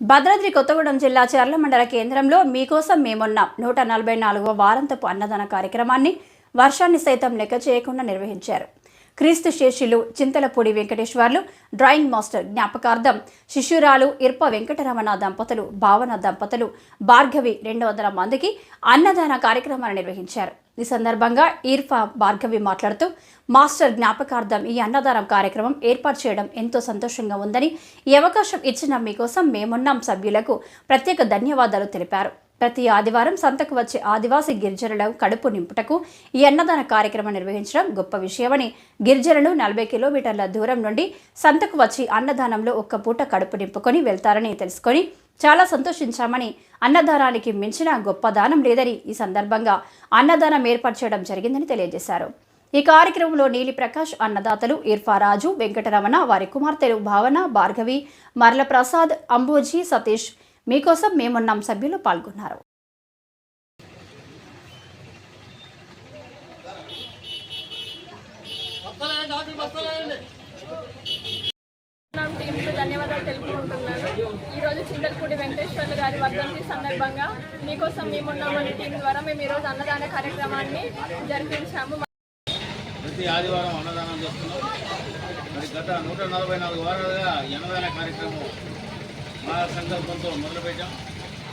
భద్రాద్రి కొత్తగూడెం జిల్లా చర్ల మండల కేంద్రంలో మీకోసం మేమున్నాం. నూట నలభై నాలుగవ వారంతపు అన్నదాన కార్యక్రమాన్ని వర్షాన్ని సైతం లెక్క చేయకుండా నిర్వహించారు. క్రీస్తు శేషులు చింతలపూడి వెంకటేశ్వర్లు డ్రాయింగ్ మాస్టర్ జ్ఞాపకార్థం శిష్యురాలు ఇర్ప వెంకటరమణ దంపతులు భావన దంపతులు భార్గవి రెండు వందల మందికి అన్నదాన కార్యక్రమాన్ని నిర్వహించారు. ఈ సందర్భంగా ఈర్ఫా భార్గవి మాట్లాడుతూ మాస్టర్ జ్ఞాపకార్థం ఈ అన్నదానం కార్యక్రమం ఏర్పాటు చేయడం ఎంతో సంతోషంగా ఉందని ఈ అవకాశం ఇచ్చిన మీకోసం మేమున్నాం సభ్యులకు ప్రత్యేక ధన్యవాదాలు తెలిపారు. ప్రతి ఆదివారం సంతకు వచ్చే ఆదివాసీ గిరిజనుల కడుపు నింపుటకు ఈ అన్నదాన కార్యక్రమం నిర్వహించడం గొప్ప విషయమని గిరిజనులు నలభై కిలోమీటర్ల దూరం నుండి సంతకు వచ్చి అన్నదానంలో ఒక్క పూట కడుపు నింపుకొని వెళ్తారని తెలుసుకొని చాలా సంతోషించామని అన్నదానానికి మించిన గొప్ప దానం లేదని ఈ సందర్భంగా అన్నదానం ఏర్పాటు చేయడం జరిగిందని తెలియజేశారు. ఈ కార్యక్రమంలో నీలి ప్రకాష్ అన్నదాతలు ఇర్ఫారాజు వెంకటరమణ వారి కుమార్తెలు భావన భార్గవి మరలప్రసాద్ అంబోజీ సతీష్ మీకోసం మేమున్నాం సభ్యులు పాల్గొన్నారు. ధన్యవాదాలు తెలుపుకుంటున్నాను. ఈరోజు చింతలపూడి వెంకటేశ్వర్లు గారి వర్ధంతి సందర్భంగా మీకోసం మేమున్నామని టీం ద్వారా మేము ఈరోజు అన్నదాన కార్యక్రమాన్ని జరిపించాము. ప్రతి ఆదివారం అన్నదానం చేస్తున్నాం. మరి గత నూట నలభై నాలుగు వారాలుగా ఈ అన్నదాన కార్యక్రమం సంకల్పంతో మొదలుపెట్టాం.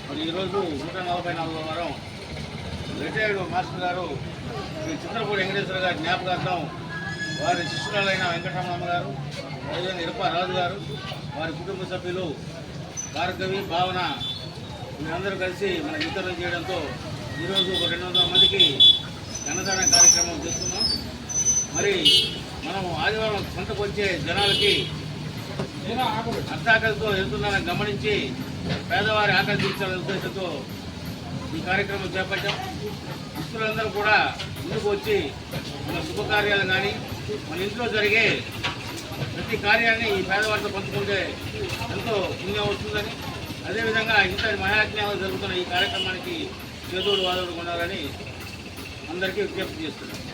మరి ఈరోజు నూట నలభై నాలుగో వారం. రిటైర్డ్ మాస్టర్ గారు శ్రీ చిత్రపూడి వెంకటేశ్వర గారి జ్ఞాపకార్థం వారి శిష్యురాలైన వెంకటరమణమ్మ గారు అదేవిధంగా ఇరప్ప రాజు గారు వారి కుటుంబ సభ్యులు భార్గవి భావన వీరందరూ కలిసి మన వితరణ చేయడంతో ఈరోజు ఒక రెండు వందల మందికి అన్నదాన కార్యక్రమం చేస్తున్నాం. మరి మనం ఆదివారం సంతకు వచ్చే జనాలకి అర్థాకలితో వెళ్తున్నారని గమనించి పేదవారి ఆకలి తీర్చాలనే ఉద్దేశంతో ఈ కార్యక్రమం చేపట్టాం. మిత్రులందరూ కూడా ముందుకు వచ్చి మన శుభకార్యాలు కానీ మన ఇంట్లో జరిగే ప్రతి కార్యాన్ని ఈ పేదవారితో పంచుకుంటే ఎంతో పుణ్యం వస్తుందని అదేవిధంగా ఇంత మహాజ్ఞానం జరుగుతున్న ఈ కార్యక్రమానికి చేదోడు వాదోడు ఉండాలని అందరికీ విజ్ఞప్తి చేస్తున్నాను